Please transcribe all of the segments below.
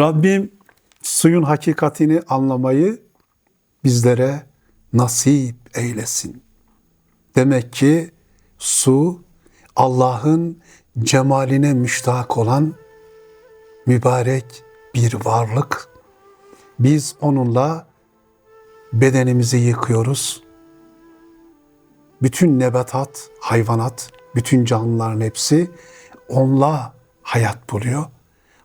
Rabbim suyun hakikatini anlamayı bizlere nasip eylesin. Demek ki su Allah'ın cemaline müştak olan mübarek bir varlık. Biz onunla bedenimizi yıkıyoruz. Bütün nebatat, hayvanat, bütün canlıların hepsi onunla hayat buluyor.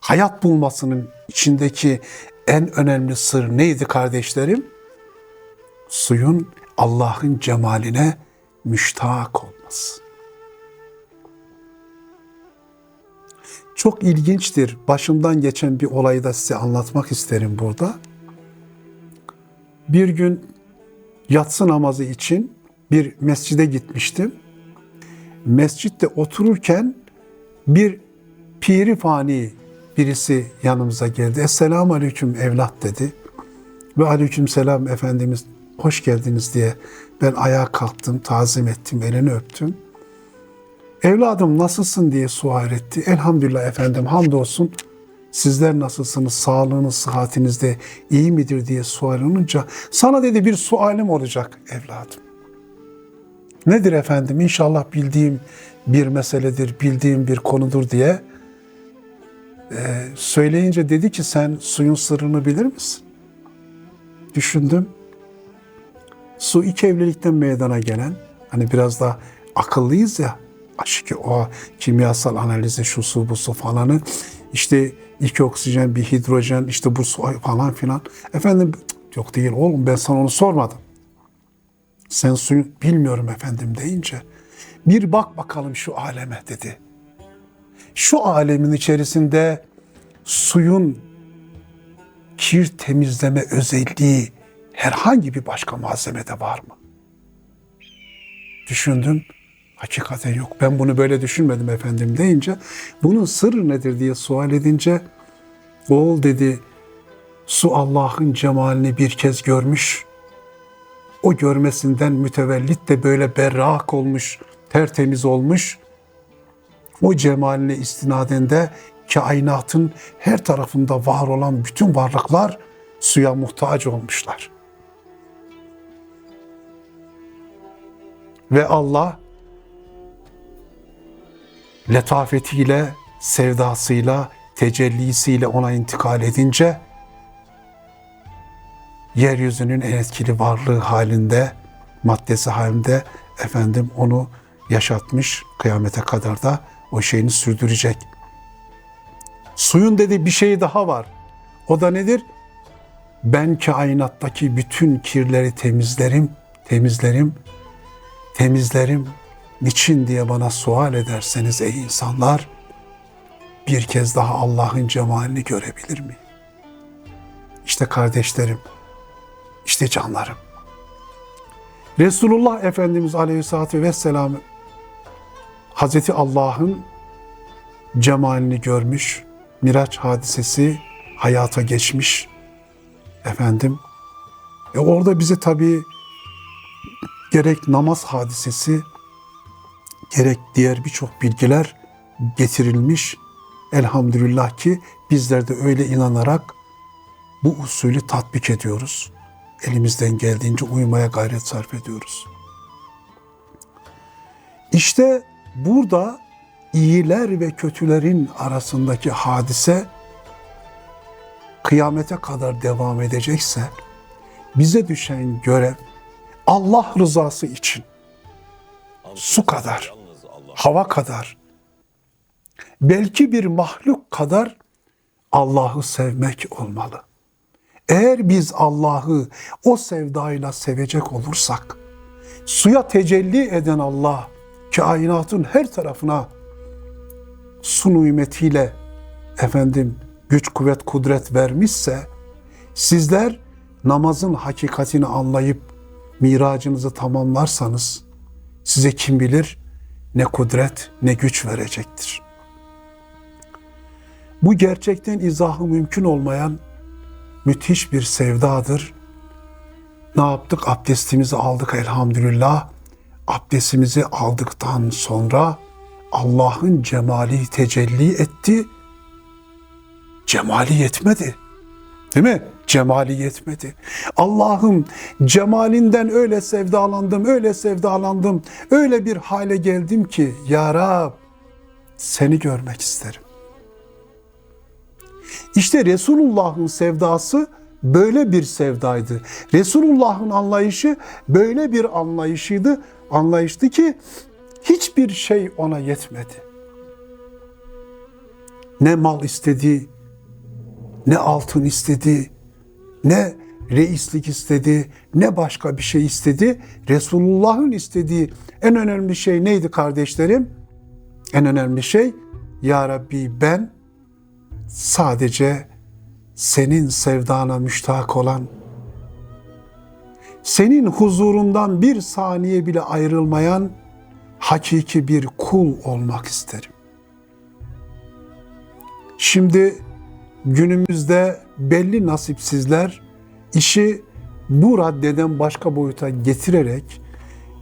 Hayat bulmasının içindeki en önemli sır neydi kardeşlerim? Suyun Allah'ın cemaline müştak olması. Çok ilginçtir. Başımdan geçen bir olayı da size anlatmak isterim burada. Bir gün yatsı namazı için bir mescide gitmiştim. Mescitte otururken bir piri fani birisi yanımıza geldi. Esselamu aleyküm evlat dedi. Ve aleyküm selam Efendimiz hoş geldiniz diye ben ayağa kalktım, tazim ettim, elini öptüm. Evladım nasılsın diye sual etti. Elhamdülillah efendim hamdolsun. Sizler nasılsınız? Sağlığınız, sıhhatiniz de iyi midir diye sual olunca sana dedi bir sualim olacak evladım. Nedir efendim? İnşallah bildiğim bir meseledir, bildiğim bir konudur diye e, söyleyince dedi ki sen suyun sırrını bilir misin? Düşündüm. Su iki evlilikten meydana gelen, hani biraz da akıllıyız ya, aşkı o kimyasal analizi şu su bu su falanı işte iki oksijen bir hidrojen işte bu su falan filan. Efendim yok değil oğlum ben sana onu sormadım. Sen suyu bilmiyorum efendim deyince bir bak bakalım şu aleme dedi. Şu alemin içerisinde suyun kir temizleme özelliği herhangi bir başka malzemede var mı? Düşündüm. Hakikaten yok. Ben bunu böyle düşünmedim efendim deyince bunun sırrı nedir diye sual edince oğul dedi su Allah'ın cemalini bir kez görmüş. O görmesinden mütevellit de böyle berrak olmuş, tertemiz olmuş. O cemaline istinaden de kainatın her tarafında var olan bütün varlıklar suya muhtaç olmuşlar. Ve Allah letafetiyle, sevdasıyla, tecellisiyle ona intikal edince yeryüzünün en etkili varlığı halinde, maddesi halinde efendim onu yaşatmış kıyamete kadar da o şeyini sürdürecek. Suyun dedi bir şey daha var. O da nedir? Ben kainattaki bütün kirleri temizlerim, temizlerim, temizlerim. Niçin diye bana sual ederseniz ey insanlar, bir kez daha Allah'ın cemalini görebilir miyim? İşte kardeşlerim, işte canlarım. Resulullah Efendimiz Aleyhisselatü Vesselam Hazreti Allah'ın cemalini görmüş, Miraç hadisesi hayata geçmiş. Efendim, e orada bize tabii gerek namaz hadisesi, gerek diğer birçok bilgiler getirilmiş. Elhamdülillah ki bizler de öyle inanarak bu usulü tatbik ediyoruz. Elimizden geldiğince uymaya gayret sarf ediyoruz. İşte burada iyiler ve kötülerin arasındaki hadise kıyamete kadar devam edecekse bize düşen görev Allah rızası için su kadar, hava kadar, belki bir mahluk kadar Allah'ı sevmek olmalı. Eğer biz Allah'ı o sevdayla sevecek olursak, suya tecelli eden Allah, kainatın her tarafına su nimetiyle efendim güç, kuvvet, kudret vermişse, sizler namazın hakikatini anlayıp miracınızı tamamlarsanız, size kim bilir ne kudret ne güç verecektir. Bu gerçekten izahı mümkün olmayan müthiş bir sevdadır. Ne yaptık? Abdestimizi aldık elhamdülillah. Abdestimizi aldıktan sonra Allah'ın cemali tecelli etti cemali yetmedi. Değil mi? Cemali yetmedi. Allah'ım cemalinden öyle sevdalandım, öyle sevdalandım, öyle bir hale geldim ki Ya Rab seni görmek isterim. İşte Resulullah'ın sevdası böyle bir sevdaydı. Resulullah'ın anlayışı böyle bir anlayışıydı. Anlayıştı ki hiçbir şey ona yetmedi. Ne mal istedi, ne altın istedi, ne reislik istedi, ne başka bir şey istedi. Resulullah'ın istediği en önemli şey neydi kardeşlerim? En önemli şey Ya Rabbi ben sadece senin sevdana müştak olan, senin huzurundan bir saniye bile ayrılmayan hakiki bir kul olmak isterim. Şimdi günümüzde belli nasipsizler işi bu raddeden başka boyuta getirerek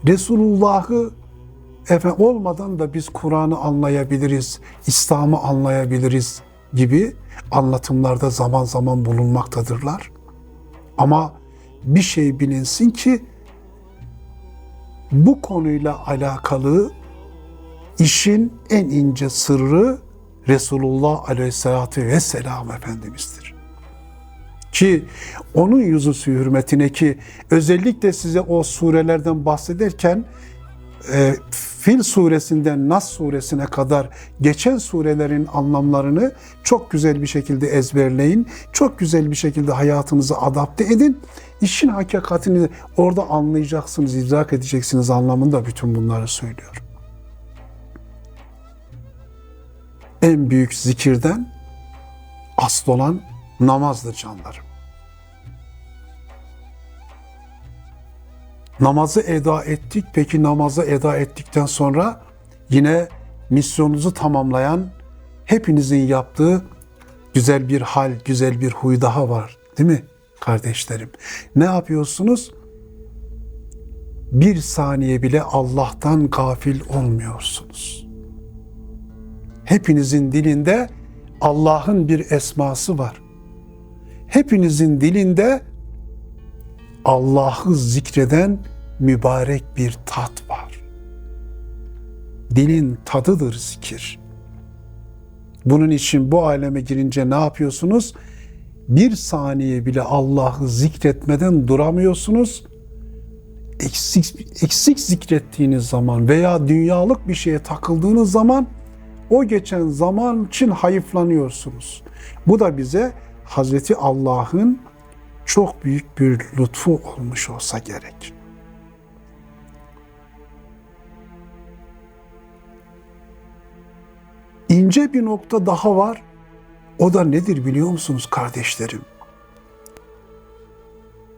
Resulullah'ı efendim olmadan da biz Kur'an'ı anlayabiliriz, İslam'ı anlayabiliriz gibi anlatımlarda zaman zaman bulunmaktadırlar. Ama bir şey bilinsin ki bu konuyla alakalı işin en ince sırrı Resulullah Aleyhisselatü Vesselam Efendimiz'dir. Ki onun yüzüsü hürmetine ki özellikle size o surelerden bahsederken e, Fil suresinden Nas suresine kadar geçen surelerin anlamlarını çok güzel bir şekilde ezberleyin. Çok güzel bir şekilde hayatınızı adapte edin. İşin hakikatini orada anlayacaksınız, idrak edeceksiniz anlamında bütün bunları söylüyorum. En büyük zikirden asıl olan namazdır canlarım. Namazı eda ettik. Peki namazı eda ettikten sonra yine misyonunuzu tamamlayan hepinizin yaptığı güzel bir hal, güzel bir huy daha var. Değil mi kardeşlerim? Ne yapıyorsunuz? Bir saniye bile Allah'tan gafil olmuyorsunuz. Hepinizin dilinde Allah'ın bir esması var. Hepinizin dilinde Allah'ı zikreden mübarek bir tat var. Dilin tadıdır zikir. Bunun için bu aleme girince ne yapıyorsunuz? Bir saniye bile Allah'ı zikretmeden duramıyorsunuz. Eksik, eksik zikrettiğiniz zaman veya dünyalık bir şeye takıldığınız zaman o geçen zaman için hayıflanıyorsunuz. Bu da bize Hazreti Allah'ın çok büyük bir lütfu olmuş olsa gerek. İnce bir nokta daha var. O da nedir biliyor musunuz kardeşlerim?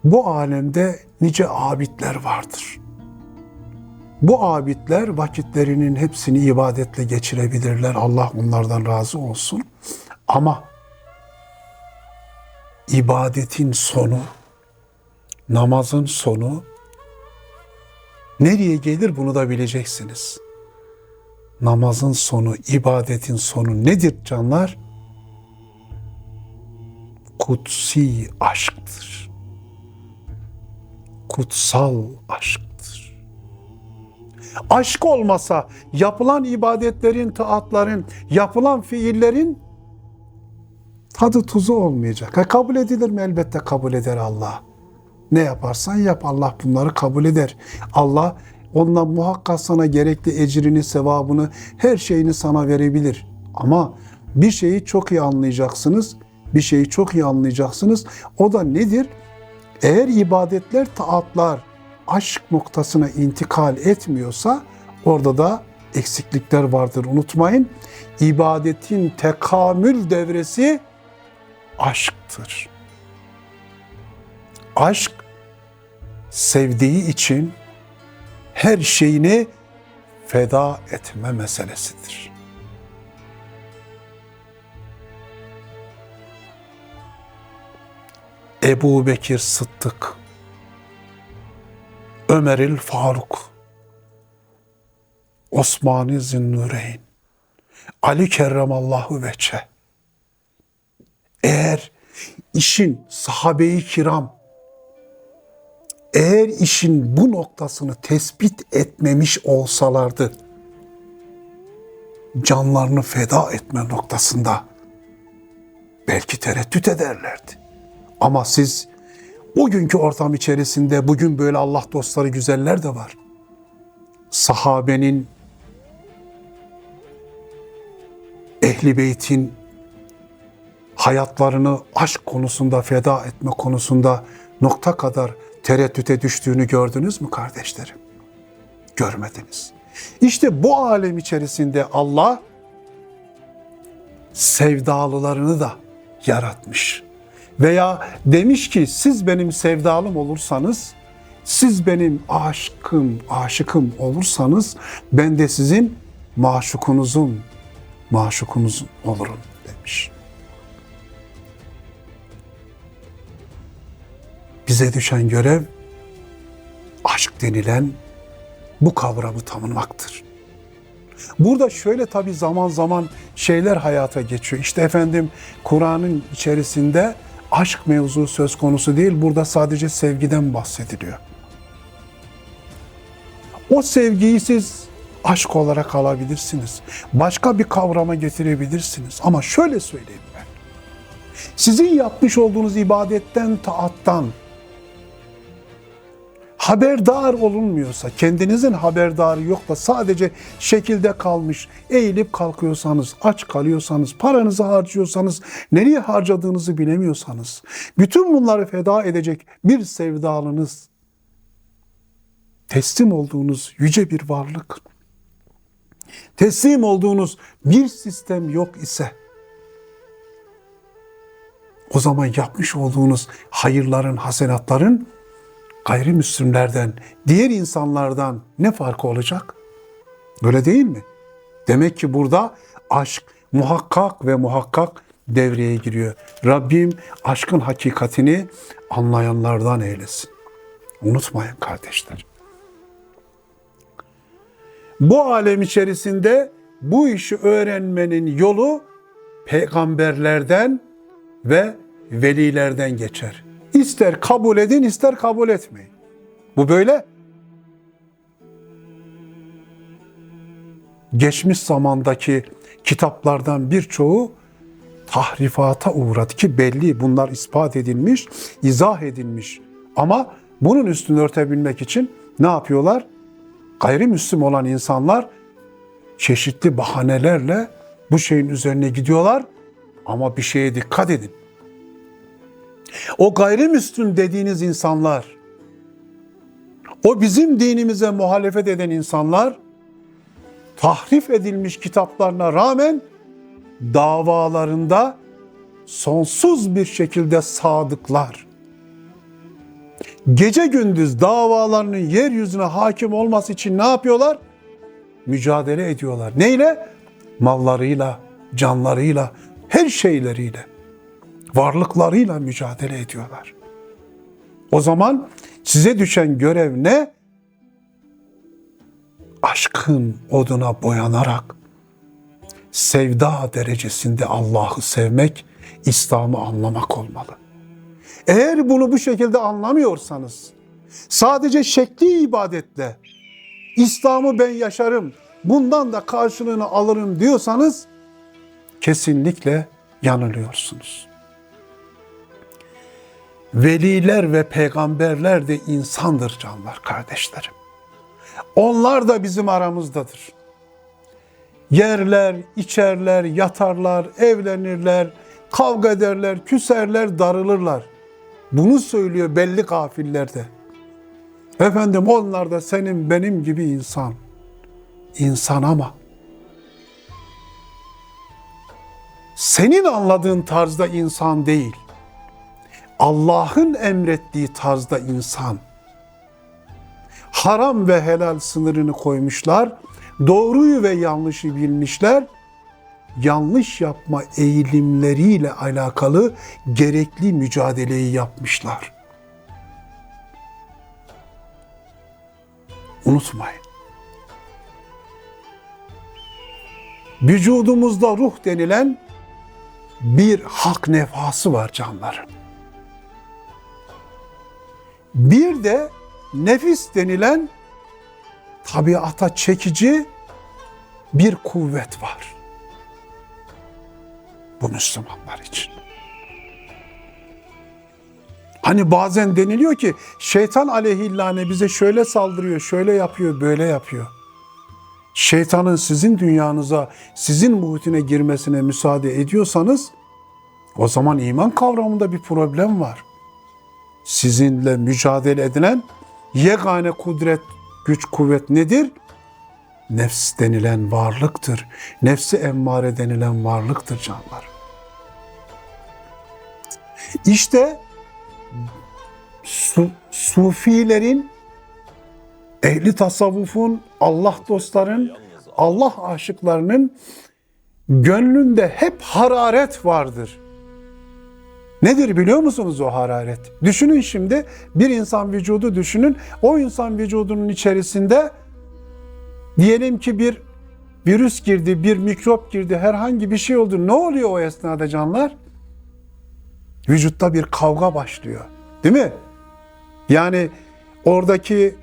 Bu alemde nice abidler vardır. Bu abidler vakitlerinin hepsini ibadetle geçirebilirler. Allah onlardan razı olsun. Ama ibadetin sonu, namazın sonu nereye gelir bunu da bileceksiniz. Namazın sonu, ibadetin sonu nedir canlar? Kutsi aşktır. Kutsal aşktır. Aşk olmasa yapılan ibadetlerin, taatların, yapılan fiillerin tadı tuzu olmayacak. Ha, kabul edilir mi? Elbette kabul eder Allah. Ne yaparsan yap Allah bunları kabul eder. Allah ondan muhakkak sana gerekli ecrini, sevabını, her şeyini sana verebilir. Ama bir şeyi çok iyi anlayacaksınız. Bir şeyi çok iyi anlayacaksınız. O da nedir? Eğer ibadetler, taatlar aşk noktasına intikal etmiyorsa orada da eksiklikler vardır. Unutmayın. İbadetin tekamül devresi aşktır. Aşk sevdiği için her şeyini feda etme meselesidir. Ebu Bekir Sıddık, Ömeril Faruk, Osmani Zinnureyn, Ali Kerremallahu Veçe, Eğer işin sahabe-i kiram eğer işin bu noktasını tespit etmemiş olsalardı canlarını feda etme noktasında belki tereddüt ederlerdi. Ama siz bugünkü ortam içerisinde bugün böyle Allah dostları güzeller de var. Sahabenin Ehli Beyt'in hayatlarını aşk konusunda feda etme konusunda nokta kadar tereddüte düştüğünü gördünüz mü kardeşlerim? Görmediniz. İşte bu alem içerisinde Allah sevdalılarını da yaratmış. Veya demiş ki siz benim sevdalım olursanız, siz benim aşkım, aşıkım olursanız ben de sizin maşukunuzum, maşukunuz olurum demiş. Bize düşen görev aşk denilen bu kavramı tanımaktır. Burada şöyle tabi zaman zaman şeyler hayata geçiyor. İşte efendim Kur'an'ın içerisinde aşk mevzu söz konusu değil. Burada sadece sevgiden bahsediliyor. O sevgiyi siz aşk olarak alabilirsiniz. Başka bir kavrama getirebilirsiniz. Ama şöyle söyleyeyim ben. Sizin yapmış olduğunuz ibadetten, taattan, haberdar olunmuyorsa, kendinizin haberdarı yok da sadece şekilde kalmış, eğilip kalkıyorsanız, aç kalıyorsanız, paranızı harcıyorsanız, nereye harcadığınızı bilemiyorsanız, bütün bunları feda edecek bir sevdalınız, teslim olduğunuz yüce bir varlık, teslim olduğunuz bir sistem yok ise, o zaman yapmış olduğunuz hayırların, hasenatların gayrimüslimlerden, diğer insanlardan ne farkı olacak? Böyle değil mi? Demek ki burada aşk muhakkak ve muhakkak devreye giriyor. Rabbim aşkın hakikatini anlayanlardan eylesin. Unutmayın kardeşler. Bu alem içerisinde bu işi öğrenmenin yolu peygamberlerden ve velilerden geçer. İster kabul edin, ister kabul etmeyin. Bu böyle. Geçmiş zamandaki kitaplardan birçoğu tahrifata uğradı ki belli bunlar ispat edilmiş, izah edilmiş. Ama bunun üstünü örtebilmek için ne yapıyorlar? Gayrimüslim olan insanlar çeşitli bahanelerle bu şeyin üzerine gidiyorlar. Ama bir şeye dikkat edin. O gayrimüslim dediğiniz insanlar, o bizim dinimize muhalefet eden insanlar, tahrif edilmiş kitaplarına rağmen davalarında sonsuz bir şekilde sadıklar. Gece gündüz davalarının yeryüzüne hakim olması için ne yapıyorlar? Mücadele ediyorlar. Neyle? Mallarıyla, canlarıyla, her şeyleriyle varlıklarıyla mücadele ediyorlar. O zaman size düşen görev ne? Aşkın oduna boyanarak sevda derecesinde Allah'ı sevmek, İslam'ı anlamak olmalı. Eğer bunu bu şekilde anlamıyorsanız, sadece şekli ibadetle İslam'ı ben yaşarım, bundan da karşılığını alırım diyorsanız kesinlikle yanılıyorsunuz veliler ve peygamberler de insandır canlar kardeşlerim. Onlar da bizim aramızdadır. Yerler, içerler, yatarlar, evlenirler, kavga ederler, küserler, darılırlar. Bunu söylüyor belli kafillerde. Efendim onlar da senin benim gibi insan. İnsan ama senin anladığın tarzda insan değil. Allah'ın emrettiği tarzda insan. Haram ve helal sınırını koymuşlar. Doğruyu ve yanlışı bilmişler. Yanlış yapma eğilimleriyle alakalı gerekli mücadeleyi yapmışlar. Unutmayın. Vücudumuzda ruh denilen bir hak nefası var canlarım. Bir de nefis denilen tabiata çekici bir kuvvet var. Bu Müslümanlar için. Hani bazen deniliyor ki şeytan aleyhillâne bize şöyle saldırıyor, şöyle yapıyor, böyle yapıyor. Şeytanın sizin dünyanıza, sizin muhitine girmesine müsaade ediyorsanız o zaman iman kavramında bir problem var. Sizinle mücadele edilen yegane kudret, güç, kuvvet nedir? Nefs denilen varlıktır. Nefsi emmare denilen varlıktır canlar. İşte su, sufilerin, ehli tasavvufun, Allah dostların, Allah aşıklarının gönlünde hep hararet vardır. Nedir biliyor musunuz o hararet? Düşünün şimdi bir insan vücudu düşünün. O insan vücudunun içerisinde diyelim ki bir virüs girdi, bir mikrop girdi, herhangi bir şey oldu. Ne oluyor o esnada canlar? Vücutta bir kavga başlıyor. Değil mi? Yani oradaki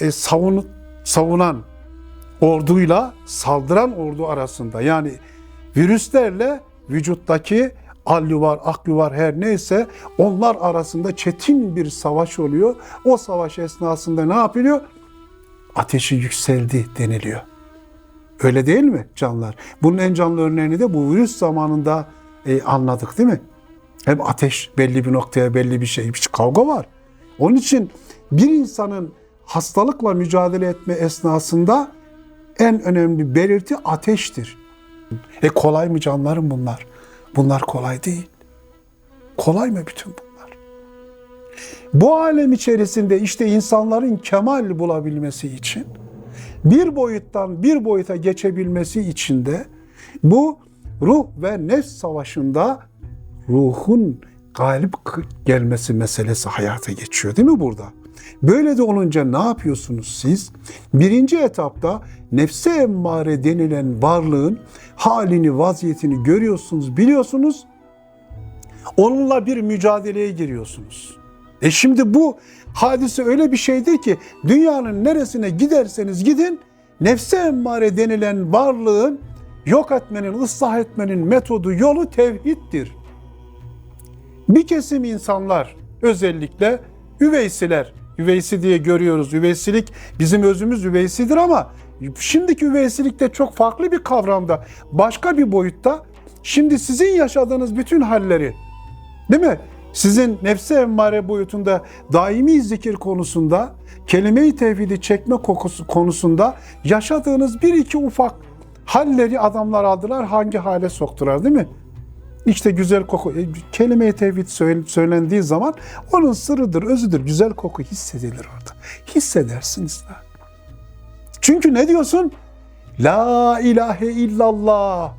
e, savun, savunan orduyla saldıran ordu arasında yani virüslerle vücuttaki alüvar, akyuvar her neyse onlar arasında çetin bir savaş oluyor. O savaş esnasında ne yapılıyor? Ateşi yükseldi deniliyor. Öyle değil mi canlar? Bunun en canlı örneğini de bu virüs zamanında e, anladık değil mi? Hem ateş belli bir noktaya belli bir şey, bir kavga var. Onun için bir insanın hastalıkla mücadele etme esnasında en önemli belirti ateştir. E kolay mı canlarım bunlar? Bunlar kolay değil. Kolay mı bütün bunlar? Bu alem içerisinde işte insanların kemal bulabilmesi için, bir boyuttan bir boyuta geçebilmesi için de bu ruh ve nefs savaşında ruhun galip gelmesi meselesi hayata geçiyor değil mi burada? Böyle de olunca ne yapıyorsunuz siz? Birinci etapta nefse emmare denilen varlığın halini, vaziyetini görüyorsunuz, biliyorsunuz. Onunla bir mücadeleye giriyorsunuz. E şimdi bu hadise öyle bir şeydir ki dünyanın neresine giderseniz gidin nefse emmare denilen varlığın yok etmenin, ıslah etmenin metodu, yolu tevhiddir. Bir kesim insanlar özellikle üveysiler, üveysi diye görüyoruz. Üveysilik bizim özümüz üveysidir ama şimdiki üveysilik de çok farklı bir kavramda, başka bir boyutta. Şimdi sizin yaşadığınız bütün halleri, değil mi? Sizin nefse emmare boyutunda daimi zikir konusunda, kelime-i tevhidi çekme kokusu konusunda yaşadığınız bir iki ufak halleri adamlar aldılar, hangi hale soktular değil mi? İşte güzel koku. E, kelime-i tevhid söylendiği zaman onun sırrıdır, özüdür. Güzel koku hissedilir orada. Hissedersiniz de. Çünkü ne diyorsun? La ilahe illallah.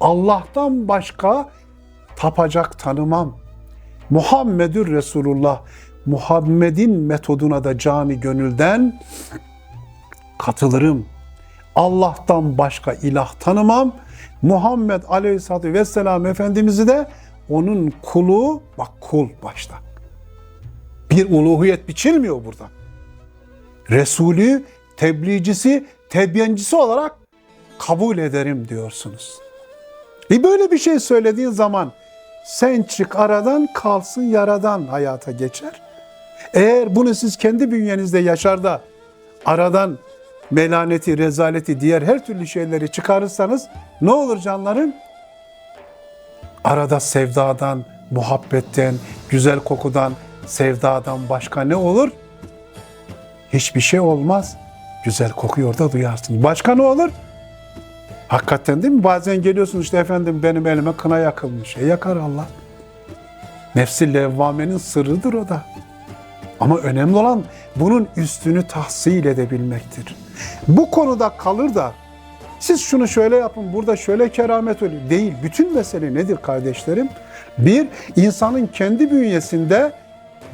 Allah'tan başka tapacak tanımam. Muhammedür Resulullah. Muhammed'in metoduna da cani gönülden katılırım. Allah'tan başka ilah tanımam Muhammed Aleyhisselatü Vesselam Efendimiz'i de onun kulu, bak kul başta. Bir uluhiyet biçilmiyor burada. Resulü, tebliğcisi, tebyencisi olarak kabul ederim diyorsunuz. E böyle bir şey söylediğin zaman sen çık aradan kalsın yaradan hayata geçer. Eğer bunu siz kendi bünyenizde yaşar da aradan melaneti, rezaleti, diğer her türlü şeyleri çıkarırsanız ne olur canlarım? Arada sevdadan, muhabbetten, güzel kokudan, sevdadan başka ne olur? Hiçbir şey olmaz. Güzel kokuyu orada duyarsın. Başka ne olur? Hakikaten değil mi? Bazen geliyorsun işte efendim benim elime kına yakılmış. E yakar Allah. Nefsi levvamenin sırrıdır o da. Ama önemli olan bunun üstünü tahsil edebilmektir. Bu konuda kalır da siz şunu şöyle yapın, burada şöyle keramet oluyor. Değil. Bütün mesele nedir kardeşlerim? Bir, insanın kendi bünyesinde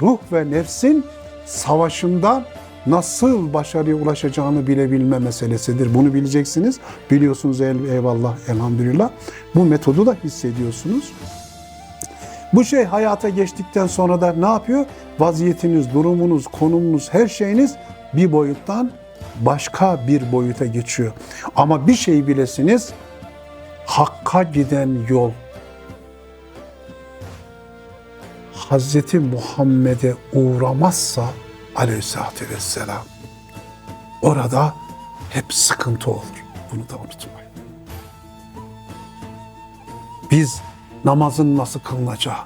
ruh ve nefsin savaşından nasıl başarıya ulaşacağını bilebilme meselesidir. Bunu bileceksiniz. Biliyorsunuz eyvallah elhamdülillah. Bu metodu da hissediyorsunuz. Bu şey hayata geçtikten sonra da ne yapıyor? Vaziyetiniz, durumunuz, konumunuz, her şeyiniz bir boyuttan başka bir boyuta geçiyor. Ama bir şey bilesiniz, Hakka giden yol Hazreti Muhammed'e uğramazsa aleyhissalatü vesselam orada hep sıkıntı olur. Bunu da unutmayın. Biz namazın nasıl kılınacağı,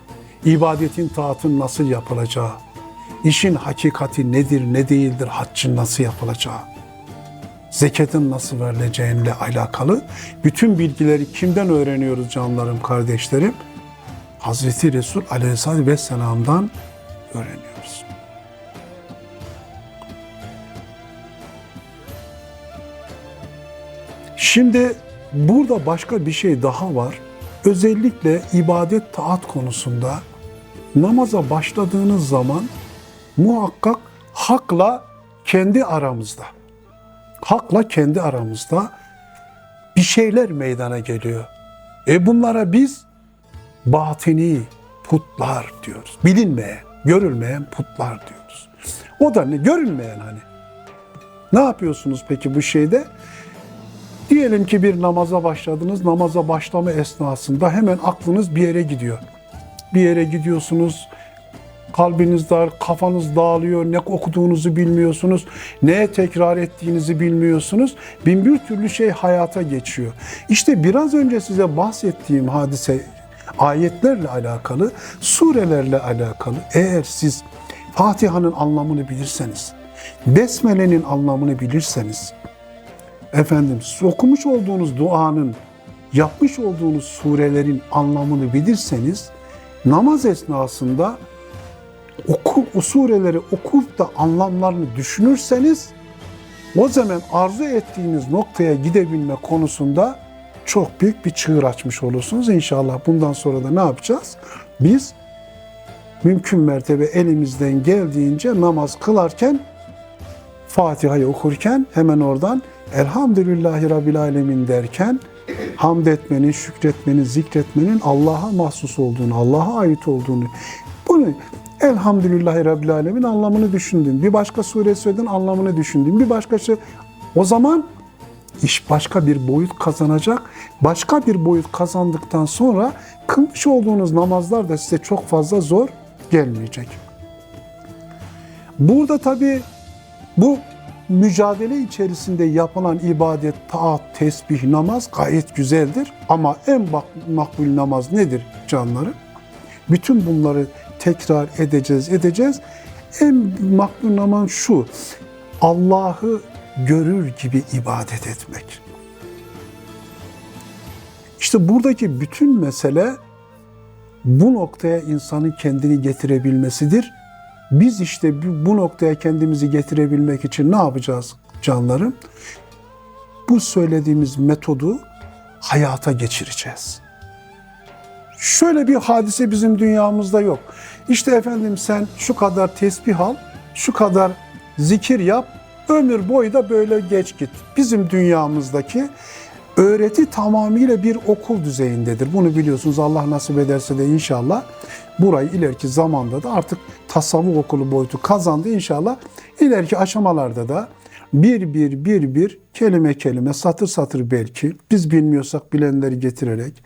ibadetin taatın nasıl yapılacağı, işin hakikati nedir ne değildir, haccın nasıl yapılacağı, zekatın nasıl verileceğiyle alakalı bütün bilgileri kimden öğreniyoruz canlarım, kardeşlerim? Hazreti Resul Aleyhisselatü Vesselam'dan öğreniyoruz. Şimdi burada başka bir şey daha var. Özellikle ibadet taat konusunda namaza başladığınız zaman muhakkak hakla kendi aramızda, hakla kendi aramızda bir şeyler meydana geliyor. E bunlara biz batini putlar diyoruz. Bilinmeyen, görülmeyen putlar diyoruz. O da ne? Görülmeyen hani. Ne yapıyorsunuz peki bu şeyde? Diyelim ki bir namaza başladınız. Namaza başlama esnasında hemen aklınız bir yere gidiyor. Bir yere gidiyorsunuz. Kalbiniz dar, kafanız dağılıyor, ne okuduğunuzu bilmiyorsunuz, neye tekrar ettiğinizi bilmiyorsunuz. Bin bir türlü şey hayata geçiyor. İşte biraz önce size bahsettiğim hadise ayetlerle alakalı, surelerle alakalı eğer siz Fatiha'nın anlamını bilirseniz, Besmele'nin anlamını bilirseniz, efendim okumuş olduğunuz duanın, yapmış olduğunuz surelerin anlamını bilirseniz, namaz esnasında oku, o sureleri okuyup da anlamlarını düşünürseniz, o zaman arzu ettiğiniz noktaya gidebilme konusunda çok büyük bir çığır açmış olursunuz. İnşallah bundan sonra da ne yapacağız? Biz mümkün mertebe elimizden geldiğince namaz kılarken Fatiha'yı okurken hemen oradan Elhamdülillahi Rabbil Alemin derken hamd etmenin, şükretmenin, zikretmenin Allah'a mahsus olduğunu, Allah'a ait olduğunu bunu Elhamdülillahi Rabbil Alemin anlamını düşündüm. Bir başka sure söyledin anlamını düşündüm. Bir başka şey. O zaman iş başka bir boyut kazanacak. Başka bir boyut kazandıktan sonra kılmış olduğunuz namazlar da size çok fazla zor gelmeyecek. Burada tabi bu mücadele içerisinde yapılan ibadet, taat, tesbih, namaz gayet güzeldir. Ama en makbul namaz nedir canları? Bütün bunları tekrar edeceğiz, edeceğiz. En makbul namaz şu, Allah'ı görür gibi ibadet etmek. İşte buradaki bütün mesele bu noktaya insanın kendini getirebilmesidir. Biz işte bu noktaya kendimizi getirebilmek için ne yapacağız canlarım? Bu söylediğimiz metodu hayata geçireceğiz. Şöyle bir hadise bizim dünyamızda yok. İşte efendim sen şu kadar tesbih al, şu kadar zikir yap, ömür boyu da böyle geç git. Bizim dünyamızdaki öğreti tamamıyla bir okul düzeyindedir. Bunu biliyorsunuz Allah nasip ederse de inşallah burayı ileriki zamanda da artık tasavvuf okulu boyutu kazandı inşallah. İleriki aşamalarda da bir bir bir bir kelime kelime satır satır belki biz bilmiyorsak bilenleri getirerek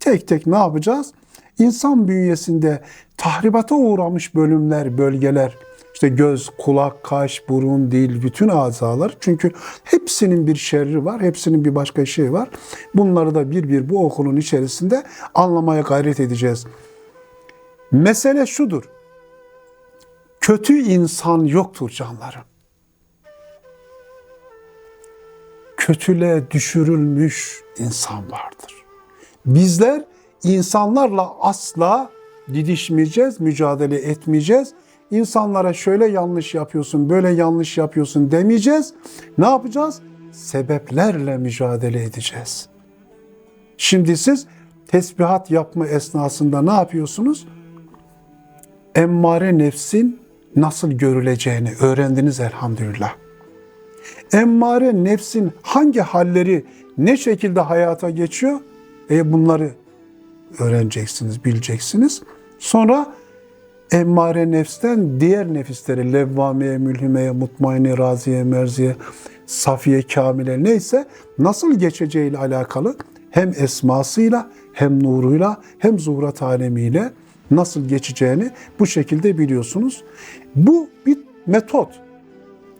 tek tek ne yapacağız? İnsan bünyesinde tahribata uğramış bölümler, bölgeler, işte göz, kulak, kaş, burun, dil, bütün azalar. Çünkü hepsinin bir şerri var, hepsinin bir başka şey var. Bunları da bir bir bu okulun içerisinde anlamaya gayret edeceğiz. Mesele şudur. Kötü insan yoktur canlarım. Kötüle düşürülmüş insan vardır. Bizler insanlarla asla didişmeyeceğiz, mücadele etmeyeceğiz. İnsanlara şöyle yanlış yapıyorsun, böyle yanlış yapıyorsun demeyeceğiz. Ne yapacağız? Sebeplerle mücadele edeceğiz. Şimdi siz tesbihat yapma esnasında ne yapıyorsunuz? Emmare nefsin nasıl görüleceğini öğrendiniz elhamdülillah. Emmare nefsin hangi halleri ne şekilde hayata geçiyor? E bunları öğreneceksiniz, bileceksiniz. Sonra emmare nefsten diğer nefisleri levvameye, mülhimeye, mutmaine, raziye, merziye, safiye, kamile neyse nasıl geçeceğiyle alakalı hem esmasıyla hem nuruyla hem zuhurat alemiyle nasıl geçeceğini bu şekilde biliyorsunuz. Bu bir metot.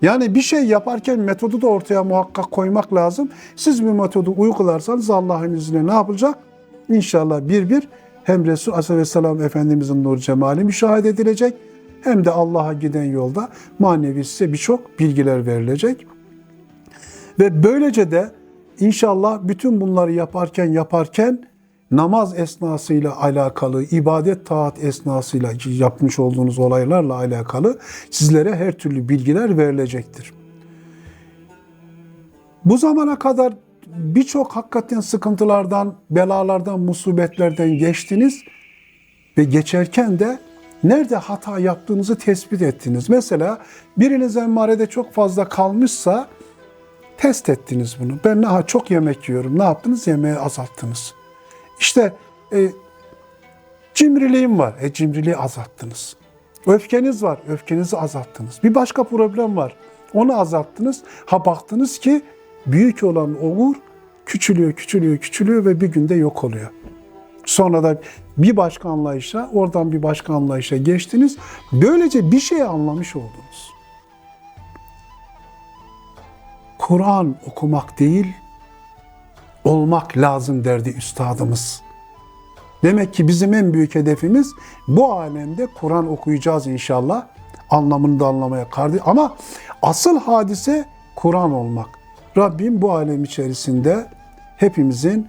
Yani bir şey yaparken metodu da ortaya muhakkak koymak lazım. Siz bir metodu uygularsanız Allah'ın izniyle ne yapılacak? İnşallah bir bir hem Resul Aleyhisselam Efendimizin nur cemali müşahede edilecek hem de Allah'a giden yolda manevi size birçok bilgiler verilecek. Ve böylece de inşallah bütün bunları yaparken yaparken namaz esnasıyla alakalı, ibadet taat esnasıyla yapmış olduğunuz olaylarla alakalı sizlere her türlü bilgiler verilecektir. Bu zamana kadar birçok hakikaten sıkıntılardan, belalardan, musibetlerden geçtiniz ve geçerken de nerede hata yaptığınızı tespit ettiniz. Mesela biriniz emmarede çok fazla kalmışsa test ettiniz bunu. Ben daha çok yemek yiyorum. Ne yaptınız? Yemeği azalttınız. İşte e, cimriliğim var. E cimriliği azalttınız. Öfkeniz var. Öfkenizi azalttınız. Bir başka problem var. Onu azalttınız. Ha baktınız ki büyük olan olur küçülüyor, küçülüyor, küçülüyor ve bir günde yok oluyor. Sonra da bir başka anlayışa, oradan bir başka anlayışa geçtiniz. Böylece bir şey anlamış oldunuz. Kur'an okumak değil, olmak lazım derdi üstadımız. Demek ki bizim en büyük hedefimiz bu alemde Kur'an okuyacağız inşallah. Anlamını da anlamaya kardı. Ama asıl hadise Kur'an olmak. Rabbim bu alem içerisinde hepimizin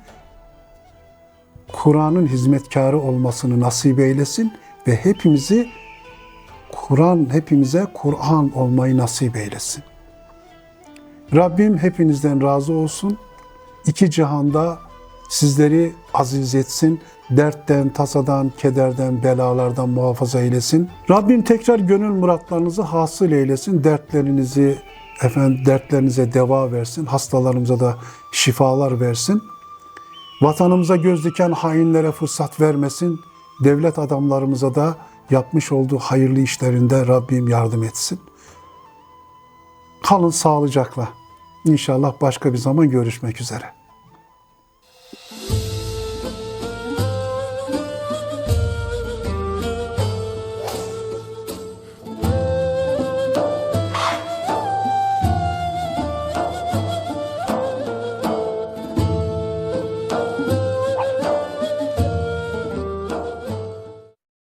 Kur'an'ın hizmetkarı olmasını nasip eylesin ve hepimizi Kur'an hepimize Kur'an olmayı nasip eylesin. Rabbim hepinizden razı olsun. İki cihanda sizleri aziz etsin. Dertten, tasadan, kederden, belalardan muhafaza eylesin. Rabbim tekrar gönül muratlarınızı hasıl eylesin. Dertlerinizi efendim dertlerinize deva versin. Hastalarımıza da şifalar versin. Vatanımıza göz diken hainlere fırsat vermesin. Devlet adamlarımıza da yapmış olduğu hayırlı işlerinde Rabbim yardım etsin. Kalın sağlıcakla. İnşallah başka bir zaman görüşmek üzere.